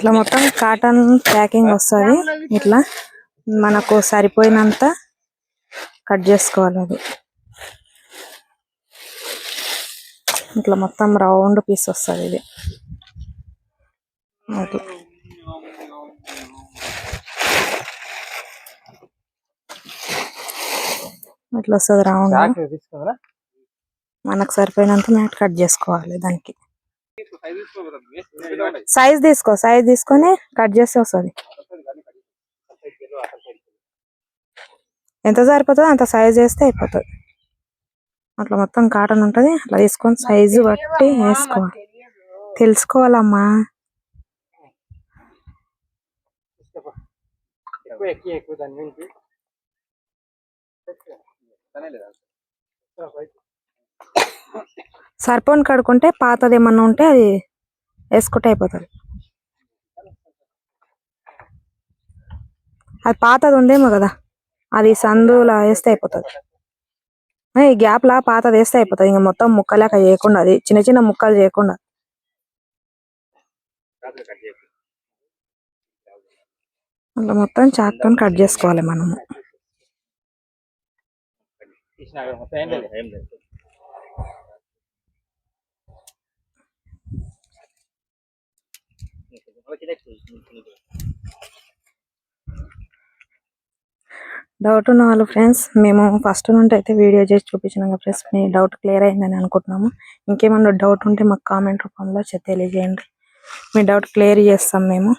ఇట్లా మొత్తం cotton packing వస్తుంది. ఇట్లా మనకు సరిపోయినంత కట్ చేసుకోవాలి అది. ఇట్లా మొత్తం రౌండ్ పీస్ వస్తుంది ఇది. అట్లా ఇట్లా వస్తుంది రౌండ్ మనకు సరిపోయినంత మ్యాట్ కట్ చేసుకోవాలి దానికి. సైజ్ తీసుకో సైజ్ తీసుకొని కట్ చేస్తే వస్తుంది. ఎంత సరిపోతుందో అంత సైజ్ వేస్తే అయిపోతుంది. అట్లా మొత్తం కాటన్ ఉంటది అట్లా తీసుకొని సైజు బట్టి వేసుకోవాలి. తెలుసుకోవాలమ్మా. ఎక్కువ సర్పం కడుకుంటే పాతది ఏమన్నా ఉంటే అది వేసుకుంటే అయిపోతుంది. అది పాతది ఉందేమో కదా అది సందులా వేస్తే అయిపోతుంది. ఈ గ్యాప్లా పాతది వేస్తే అయిపోతుంది. ఇంకా మొత్తం ముక్కలేక చేయకుండా అది చిన్న చిన్న ముక్కలు చేయకుండా. అట్లా మొత్తం చాక్తో కట్ చేసుకోవాలి మనము తీసినా కదా మొత్తం ఏం లేదు డౌట్ ఉన్న వాళ్ళు ఫ్రెండ్స్ మేము ఫస్ట్ నుండి అయితే వీడియో చేసి చూపించినాం ఫ్రెండ్స్ మీ డౌట్ క్లియర్ అయిందని అనుకుంటున్నాము. ఇంకేమన్నా డౌట్ ఉంటే మాకు కామెంట్ రూపంలో తెలియజేయండి. మీ డౌట్ క్లియర్ చేస్తాం మేము.